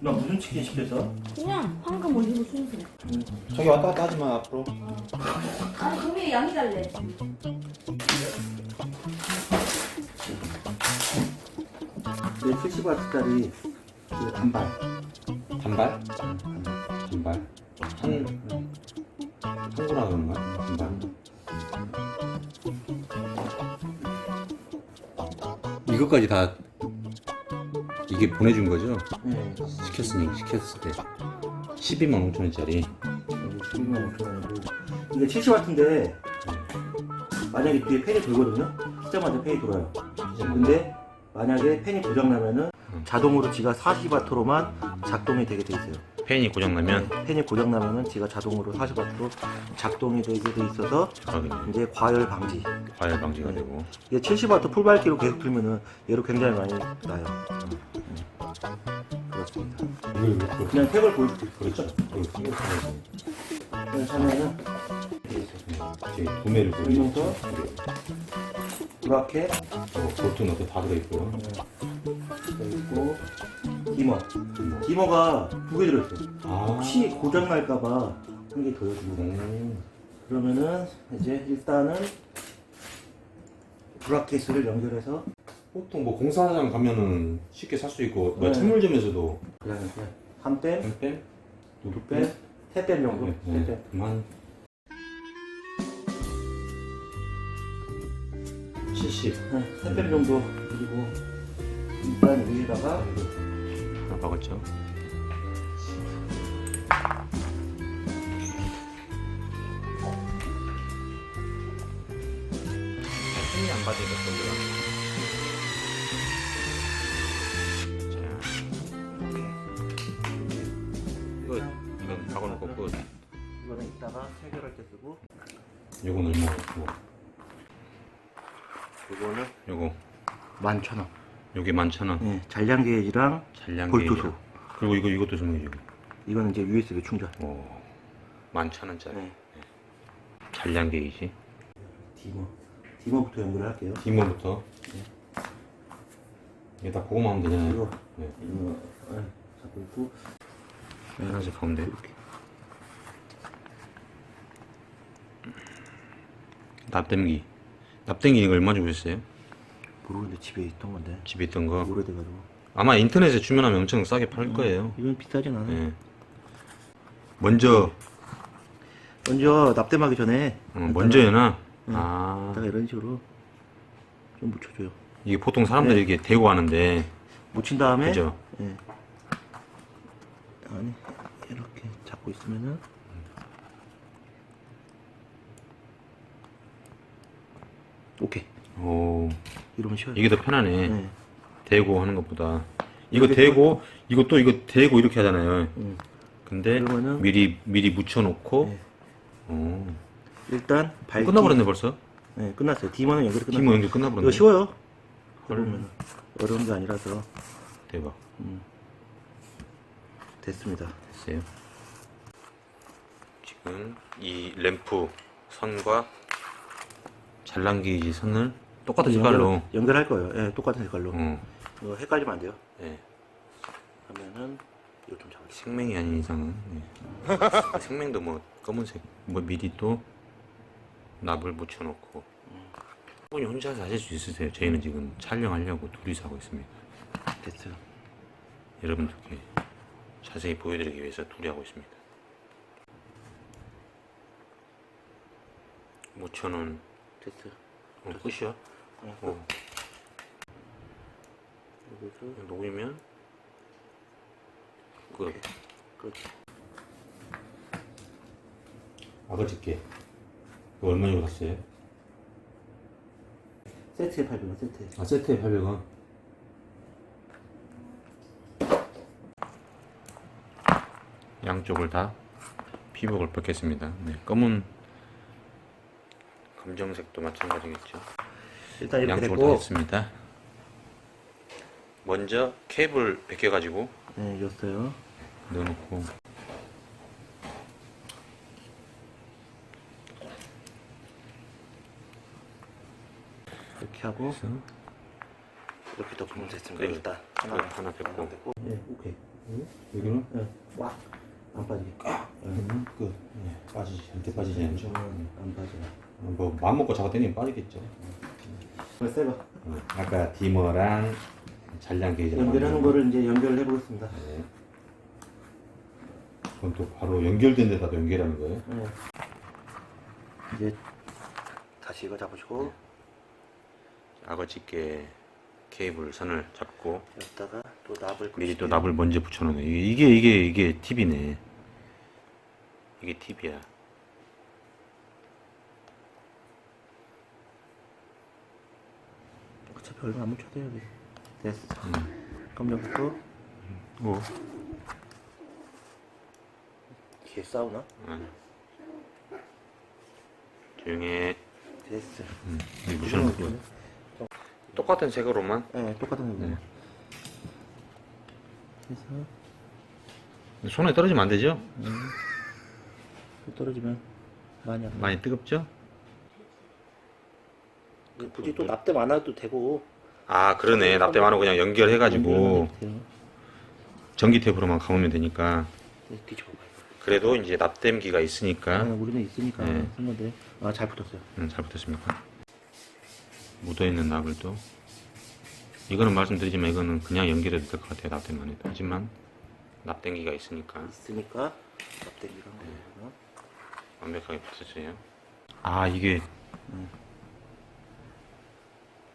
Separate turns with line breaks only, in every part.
나 무슨 치킨 시켰어?
그냥 황금 올리브 순수.
저기 왔다 갔다 하지 마 앞으로.
아니 그게 양이 달래.
내 70와트짜리 그 단발.
단발? 단발. 한 한구나 그런 거야? 단발. 이것까지 다 이게 보내준 거죠?
네.
시켰으니 시켰을 때 12만 5천 원짜리.
여기 12만 5천 원이고 이게 70와트인데 만약에 뒤에 팬이 돌거든요. 시자마자 팬이 돌아요. 근데 만약에 팬이 고장 나면은 자동으로 지가 40와트로만 작동이 되게 돼 있어요.
팬이 고장 나면
팬이 고장나면은 지가 자동으로 40와트로 작동이 되게 돼 있어서
그러겠네.
이제 과열 방지.
과열 방지가 되고.
이게 70와트 풀밝기로 계속 틀면은 얘로 굉장히 많이 나요. 음. 그렇습니다. 그냥 탭을 보여줄게요.
그렇죠.
그냥 차면은
제 구매를
보이면서
보여주고
브라켓
저거 볼트 너트 다 들어있고요.
그리고 디머. 디머가 두 개 들어있어요.
아,
혹시 고장 날까봐 한 개 더요 주고.
음.
그러면은 이제 일단은 브라켓을 연결해서
보통 뭐 공사장 가면은 쉽게 살 수 있고 뭐
네.
천물점에서도
그다음에 이제 한 뺨,
한 뺨,
두 뺨, 세뺨 정도.
네,
세
네.
뺨.
그만 70
네, 세뺨 정도 그리고 일단 위에다가
하나 박았죠. 힘이 안. 자, 이거 이건 박아놓고 끝.
이거는 이따가 해결할 때 쓰고
요건 얼마 고?
이거는
요거
만천 원.
요게 만천 원.
네, 잔량 게이지랑
잔량
볼트소.
그리고 이거 이것도 거죠.
이거는 이제 USB 충전.
오, 만천 원짜리.
네.
잔량 게이지.
디머. 디머부터 연결할게요.
뒷모부터. 이게 다 보고만 하면 되잖아요.
이거
네.
이거 네, 잡고 있고
하나씩 가운데. 납땜기. 납땜기 이거 얼마 주고 있어요?
모르는데 집에 있던 건데
집에 있던 거.
오래돼가지고.
아마 인터넷에 주문하면 엄청 싸게 팔 거예요.
이건 비싸진 않아요.
네. 먼저,
먼저 납땜하기 전에
어, 먼저 연하.
응.
아,
딱 이런 식으로 좀 묻혀줘요.
이게 보통 사람들이
네.
이렇게 대고 하는데,
묻힌 다음에
그죠?
예. 아니 이렇게 잡고 있으면은 오케이
오,
이러면 쉬워요.
이게 더 편하네.
네.
대고 하는 것보다. 이거
이렇게
대고, 이것도 이거 대고 이렇게 하잖아요.
음.
근데
그러면은-
미리 미리 묻혀놓고
네.
어.
일단 밝기
끝나버렸네 벌써.
네 끝났어요. 디머는 연결이 끝났어요.
티모 연결 끝나버렸네.
이거 쉬워요.
헐.
해보면 어려운 게 아니라서
대박.
음. 됐습니다.
됐어요. 지금 이 램프 선과 잘랑기지 선을 똑같은 색깔로.
연결, 연결할 거예요. 예, 똑같은 색깔로.
어.
이거 헷갈리면 안 돼요.
예.
하면은 이거 좀 잡을게요.
생명이 아닌 이상은. 예. 생명도 뭐 검은색 뭐 미리 또 납을 묻혀놓고. 분이 혼자서 하실 수 있으세요. 저희는 지금 촬영하려고 둘이서 하고 있습니다.
됐어요.
여러분들께 자세히 보여드리기 위해서 둘이 하고 있습니다. 묻혀놓은
됐어요.
어, 끝이야?
네,
어,
여기서
녹이면 끝.
끝.
아버지께 이거 얼마 주고 샀어요?
세트에 800원 세트에.
아 세트에 800원 양쪽을 다 피복을 벗겠습니다 네, 검은 검정색도 마찬가지겠죠
일단 이렇게
양쪽을 다
됐고
했습니다 먼저 캡을 벗겨가지고
네, 였어요.
넣어놓고
이렇게 하고
그래서
이렇게 덮으면 됐습니다.
그래.
일단
그래, 하나 됐고.
됐고. 예, 오케이.
여기는
예, 꽉. 안 빠지게.
음, 끝. 예, 빠지지. 이렇게 빠지지 않죠.
안 빠져요.
뭐 마음 먹고 잡아 당기면 빠지겠죠.
그래, 새거.
어, 아까 디머랑 잔량 게이지
연결하는 거를 이제 연결을 해보겠습니다.
네. 그건 또 바로 연결된 데다가 연결하는 거예요.
예. 이제 다시 이거 잡으시고
악어 집게 케이블 선을 잡고
여기다가 또 납을
미리 또. 납을 먼저 붙여놓네. 이게 이게 이게 팁이네. 이게 팁이야.
어차피 얼마 안 묻혀도 여기. 됐어.
음.
그럼 여기 또
뭐?
뒤에 싸우나?
응. 조용해.
됐어.
음. 이 붙여놓은 거. 똑같은 색으로만.
네, 똑같은 거.
네.
그래서
손에 떨어지면 안 되죠?
또 떨어지면 많이 안
많이 뜨겁죠?
굳이 또 납땜 안 해도 되고
아 그러네. 납땜 안 하고 그냥 연결해가지고
연결하면 돼요.
전기 탭으로만 감으면 되니까.
네, 뒤집어 봐요.
그래도 이제 납땜기가 있으니까
아, 우리는 있으니까
네.
건데 아 잘 붙었어요.
음, 잘 붙었습니까? 묻어있는 납을 또 이거는 말씀드리지만 이거는 그냥 연결해도 될 것 같아요 납땜만 해도 하지만 납땜기가 있으니까
있으니까 납땜이랑 거는
완벽하게 붙었어요 아 이게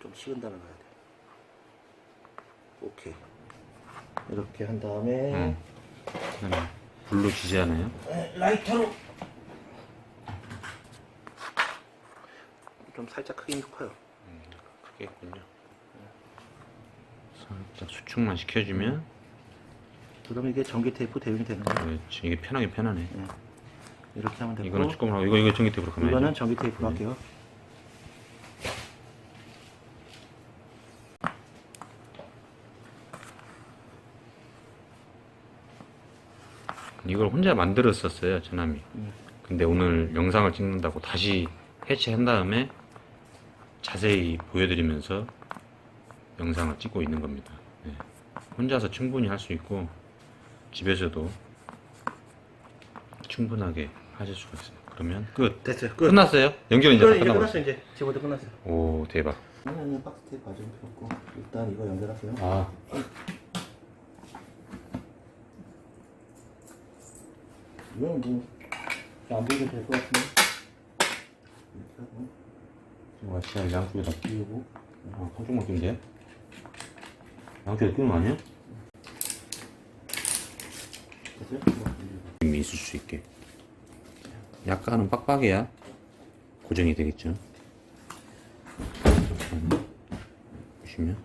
좀 식은 다음에 가야 돼. 오케이. 이렇게 한 다음에
음, 그다음에 불로 지지 않아요?
네, 라이터로 좀 살짝 크긴 커요.
크게 했군요 살짝 수축만 시켜주면
그러면 이게 전기 테이프 대용이 되는 거예요.
그렇지 이게 편하게 편하네
이렇게 하면 되고
이거는 조금 하고 이거 이거 전기 탭으로 가면
이거는 전기 테이프로 할게요.
이걸 혼자 만들었었어요
음.
근데 오늘 영상을 찍는다고 다시 해체한 다음에 자세히 보여드리면서 영상을 찍고 있는 겁니다 네. 혼자서 충분히 할 수 있고 집에서도 충분하게 하실 수가 있어요 그러면 끝
됐어요. 끝.
끝났어요? 연결은 이제 다 끝나고
끝났어요. 이제 제보도 끝났어요.
오 대박
아니 박스 테이프 가져올 필요 없고 일단 이거 연결하세요.
아,
이건 뭐안 보여도 될것 같은데. 이렇게 하고
지금 와시아 양쪽에 다 끼우고, 아, 한쪽만 끼면 돼? 양쪽에 끼우는 거 아니야?
됐어요? 뭐,
힘이 있을 수 있게 약간은 빡빡해야 고정이 되겠죠 보시면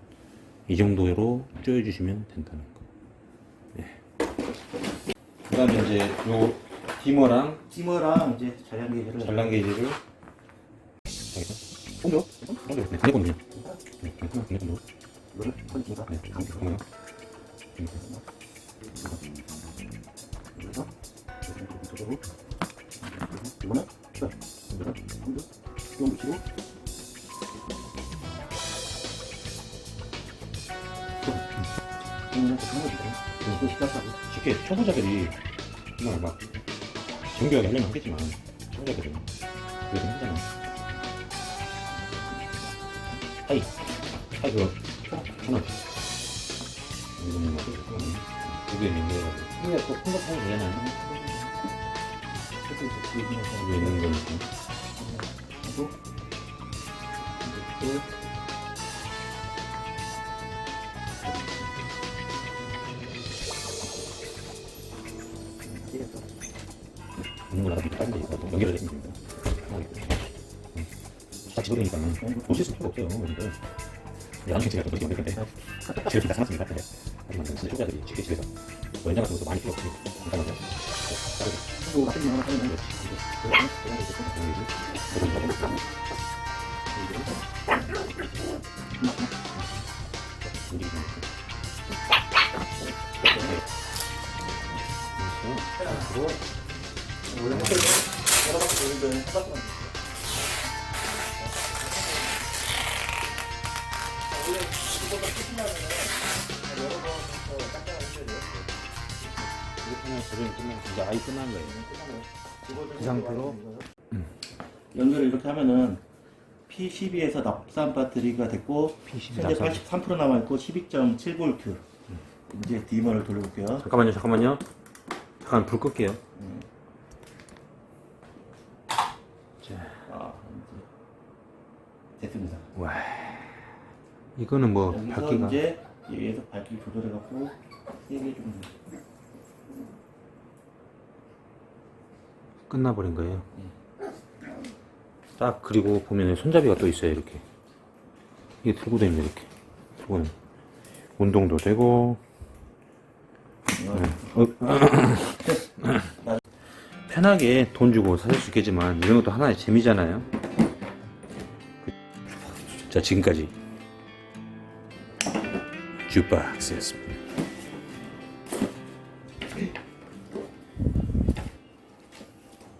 이 정도로 조여주시면 된다는 거
그 다음에 이제 요 디머랑
티머랑 이제 자량 게이지를
잔량 게이지를
홈요? 네, 반대건요 네, 반대건요
이거를 꺼니까
네, 잠깐만요
그래서 이쪽으로 이거는 자 이거는 한두 이거 붙이고 이거는 또 하나 주세요. 이거 식사하고
쉽게 초보자들이 정말 막 정교하게 하려면 하겠지만 초보자들은 그래도 힘들잖아 하이 하이 그거. 하나 이거는 막 두개 있는데 근데 또큰거 사면 되잖아요 위에 있는 거니까.
하
연결을 해주면 됩니다. 응. 다 집어넣으니까 놓칠 수밖에 없어요 그러니까 양쪽 제가 그렇게 만들 건데 제가 다 사놨습니다. 네. 하지만 진짜 초보자들이 쉽게 집에서 원장 같은 것도 많이 필요
나중에 하나 하면
그렇지 그리 이제 그거
원래 햇빛 여러 바퀴 돌리면 한 바퀴만 원래
이렇게 하면 조정이 끝나고 이제 아예 끝난 거예요. 그 상태로
연결을 이렇게 하면은 P12에서 납산 배터리가 됐고
P12
현재
납산.
83% 남아 있고 12.7V 이제 디머를 돌려볼게요
잠깐만요, 잠깐만요. 잠깐 불 끌게요. 자,
아, 이제 됐습니다
와, 이거는 뭐
여기서
밝기가
이제 여기에서 밝기 조절해갖고 세게 좀
끝나버린 거예요. 딱 그리고 보면 손잡이가 또 있어요 이렇게. 이게 들고 다닙니다 이렇게. 들고 다니. 운동도 되고. 어, 편하게 돈 주고 사실 수 있겠지만 이런 것도 하나의 재미잖아요. 자 지금까지 주박스였습니다.